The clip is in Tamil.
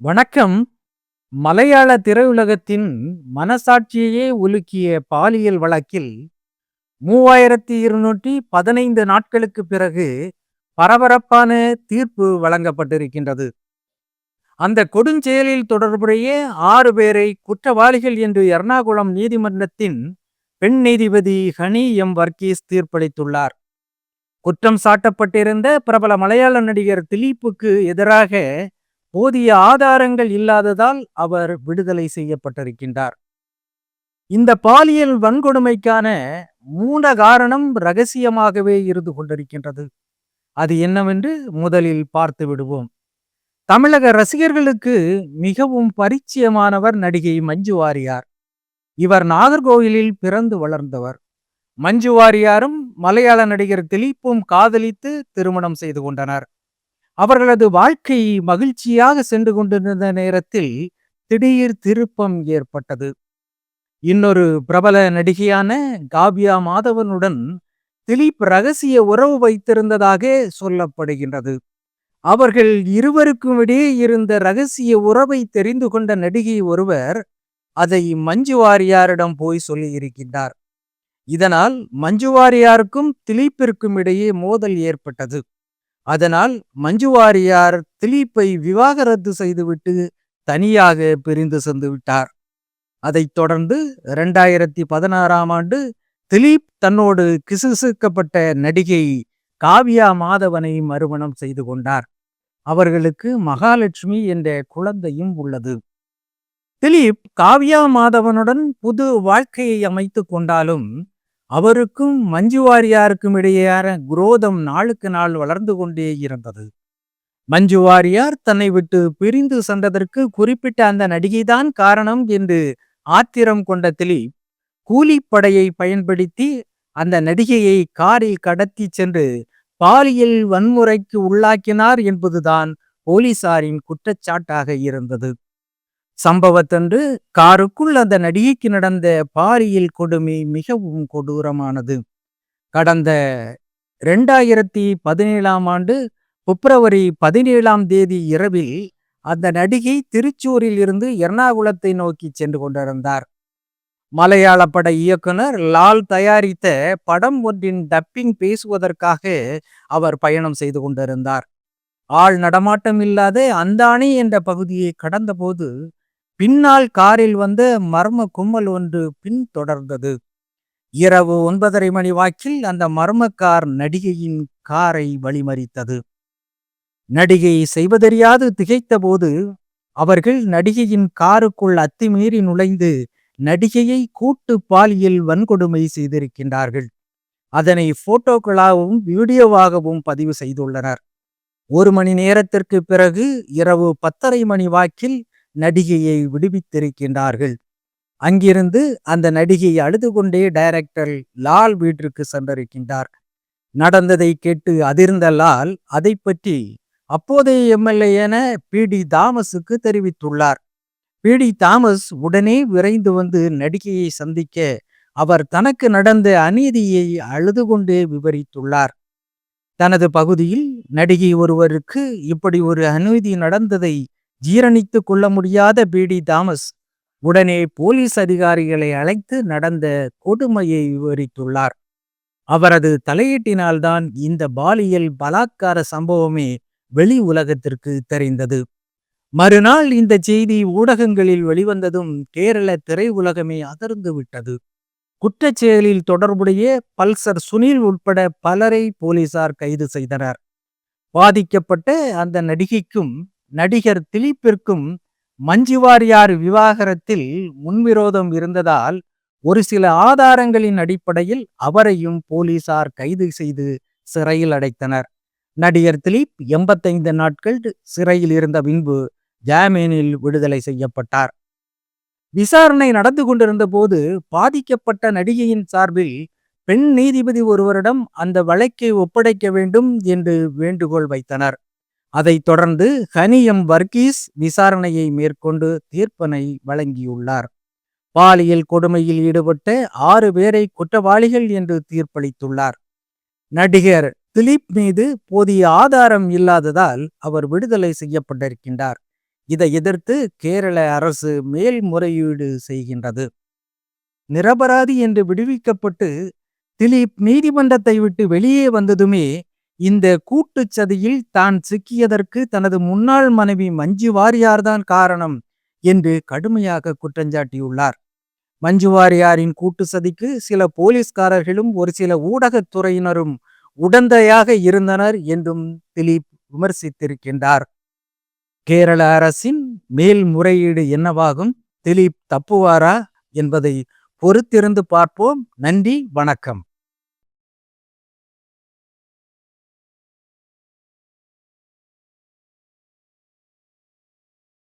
வணக்கம். மலையாள திரையுலகத்தின் மனசாட்சியையே உலுக்கிய பாலியல் வழக்கில் மூவாயிரத்தி இருநூற்றி பதினைந்து நாட்களுக்கு பிறகு பரபரப்பான தீர்ப்பு வழங்கப்பட்டிருக்கின்றது. அந்த கொடுஞ்செயலில் தொடர்புடைய ஆறு பேரை குற்றவாளிகள் என்று எர்ணாகுளம் நீதிமன்றத்தின் பெண் நீதிபதி ஹனி எம். வர்கீஸ் தீர்ப்பளித்துள்ளார். குற்றம் சாட்டப்பட்டிருந்த பிரபல மலையாள நடிகர் திலீப்புக்கு எதிராக போதிய ஆதாரங்கள் இல்லாததால் அவர் விடுதலை செய்யப்பட்டிருக்கின்றார். இந்த பாலியல் வன்கொடுமைக்கான மூல காரணம் ரகசியமாகவே இருந்து கொண்டிருக்கின்றது. அது என்னவென்று முதலில் பார்த்து விடுவோம். தமிழக ரசிகர்களுக்கு மிகவும் பரிச்சயமானவர் நடிகை மஞ்சு வாரியார். இவர் நாகர்கோவிலில் பிறந்து வளர்ந்தவர். மஞ்சு வாரியாரும் மலையாள நடிகர் திலீப்பும் காதலித்து திருமணம் செய்து கொண்டனர். அவர்களது வாழ்க்கை மகிழ்ச்சியாக சென்று கொண்டிருந்த நேரத்தில் திடீர் திருப்பம் ஏற்பட்டது. இன்னொரு பிரபல நடிகையான காவ்யா மாதவனுடன் திலீப் ரகசிய உறவு வைத்திருந்ததாக சொல்லப்படுகின்றது. அவர்கள் இருவருக்கும் இடையே இருந்த ரகசிய உறவை தெரிந்து கொண்ட நடிகை ஒருவர் அதை மஞ்சு வாரியாரிடம் போய் சொல்லியிருக்கின்றார். இதனால் மஞ்சு வாரியாருக்கும் திலீப்பிற்கும் இடையே மோதல் ஏற்பட்டது. அதனால் மஞ்சு வாரியார் திலீப்பை விவாகரத்து செய்துவிட்டு தனியாக பிரிந்து சென்று விட்டார். அதைத் தொடர்ந்து இரண்டாயிரத்தி பதினாறாம் ஆண்டு திலீப் தன்னோடு கிசுகிசுக்கப்பட்ட நடிகை காவ்யா மாதவனை மறுமணம் செய்து கொண்டார். அவர்களுக்கு மகாலட்சுமி என்ற குழந்தையும் உள்ளது. திலீப் காவ்யா மாதவனுடன் புது வாழ்க்கையை அமைத்து கொண்டாலும் அவருக்கும் மஞ்சு வாரியாருக்கும் இடையேயான குரோதம் நாளுக்கு நாள் வளர்ந்து கொண்டே இருந்தது. மஞ்சு வாரியார் தன்னை விட்டு பிரிந்து சென்றதற்கு குறிப்பிட்ட அந்த நடிகைதான் காரணம் என்று ஆத்திரம் கொண்ட திலீப் கூலிப்படையை பயன்படுத்தி அந்த நடிகையை காரில் கடத்தி சென்று பாலியல் வன்முறைக்கு உள்ளாக்கினார் என்பதுதான் போலீசாரின் குற்றச்சாட்டாக இருந்தது. சம்பவத்தன்று காருக்குள் அந்த நடிகைக்கு நடந்த பாரியில் கொடுமை மிகவும் கொடூரமானது. கடந்த ரெண்டாயிரத்தி பதினேழாம் ஆண்டு பிப்ரவரி பதினேழாம் தேதி இரவில் அந்த நடிகை திருச்சூரில் இருந்து எர்ணாகுளத்தை நோக்கி சென்று கொண்டிருந்தார். மலையாள பட இயக்குனர் லால் தயாரித்த படம் ஒன்றின் டப்பிங் பேசுவதற்காக அவர் பயணம் செய்து கொண்டிருந்தார். ஆள் நடமாட்டம் இல்லாத அந்தானி என்ற பகுதியை கடந்தபோது பின்னால் காரில் வந்த மர்ம கும்பல் ஒன்று பின் தொடர்ந்தது. இரவு ஒன்பதரை மணி வாக்கில் அந்த மர்ம கார் நடிகையின் காரை வழிமறித்தது. நடிகை செய்வதறியாது திகைத்தபோது அவர்கள் நடிகையின் காருக்குள் அத்துமீறி நுழைந்து நடிகையை கூட்டு பாலியல் வன்கொடுமை செய்திருக்கின்றார்கள். அதனை போட்டோக்களாகவும் வீடியோவாகவும் பதிவு செய்துள்ளனர். ஒரு மணி நேரத்திற்கு பிறகு இரவு பத்தரை மணி வாக்கில் நடிகையை விடுவித்திருக்கின்றார்கள். அங்கிருந்து அந்த நடிகை அழுது கொண்டே டைரக்டர் லால் வீட்டிற்கு சென்றிருக்கின்றார். நடந்ததை கேட்டு அதிர்ந்த லால் அதை பற்றி அப்போதைய எம்எல்ஏ என பி. டி. தாமஸுக்கு தெரிவித்துள்ளார். பி. டி. தாமஸ் உடனே விரைந்து வந்து நடிகையை சந்திக்க அவர் தனக்கு நடந்த அநீதியை அழுது கொண்டே விவரித்துள்ளார். தனது பகுதியில் நடிகை ஒருவருக்கு இப்படி ஒரு அநீதி நடந்ததை ஜீரணித்து கொள்ள முடியாத பிடி தாமஸ் உடனே போலீஸ் அதிகாரிகளை அழைத்து நடந்த கொடுமையை விவரித்துள்ளார். அவரது தலையீட்டினால்தான் இந்த பாலியல் பலாத்கார சம்பவமே வெளி உலகத்திற்கு தெரிந்தது. மறுநாள் இந்த செய்தி ஊடகங்களில் வெளிவந்ததும் கேரள திரையுலகமே அதிர்ந்து விட்டது. குற்றச் செயலில் தொடர்புடைய பல்சர் சுனில் உட்பட பலரை போலீசார் கைது செய்தனர். பாதிக்கப்பட்ட அந்த நடிகைக்கும் நடிகர் திலீப்பிற்கும் மஞ்சுவாரியார் விவாகரத்தில் முன்விரோதம் இருந்ததால் ஒரு சில ஆதாரங்களின் அடிப்படையில் அவரையும் போலீசார் கைது செய்து சிறையில் அடைத்தனர். நடிகர் திலீப் எண்பத்தைந்து நாட்கள் சிறையில் இருந்த பின்பு ஜாமீனில் விடுதலை செய்யப்பட்டார். விசாரணை நடந்து கொண்டிருந்த போது பாதிக்கப்பட்ட நடிகையின் சார்பில் பெண் நீதிபதி ஒருவரிடம் அந்த வழக்கை ஒப்படைக்க வேண்டும் என்று வேண்டுகோள் வைத்தனர். அதைத் தொடர்ந்து ஹனியம் வர்கீஸ் விசாரணையை மேற்கொண்டு தீர்ப்பனை வழங்கியுள்ளார். பாலியல் கொடுமையில் ஈடுபட்ட ஆறு பேரை குற்றவாளிகள் என்று தீர்ப்பளித்துள்ளார். நடிகர் திலீப் மீது போதிய ஆதாரம் இல்லாததால் அவர் விடுதலை செய்யப்பட்டிருக்கின்றார். இதை எதிர்த்து கேரள அரசு மேல்முறையீடு செய்கின்றது. நிரபராதி என்று விடுவிக்கப்பட்டு திலீப் நீதிமன்றத்தை விட்டு வெளியே வந்ததுமே இந்த கூட்டுச் சதியில் தான் சிக்கியதற்கு தனது முன்னாள் மனைவி மஞ்சு வாரியார்தான் காரணம் என்று கடுமையாக குற்றஞ்சாட்டியுள்ளார் மஞ்சு வாரியாரின் கூட்டு சதிக்கு சில போலீஸ்காரர்களும் ஒரு சில ஊடகத்துறையினரும் உடந்தையாக இருந்தனர் என்றும் திலீப் விமர்சித்திருக்கின்றார். கேரள அரசின் மேல்முறையீடு என்னவாகும்? திலீப் தப்புவாரா என்பதை பொறுத்திருந்து பார்ப்போம். நன்றி வணக்கம்.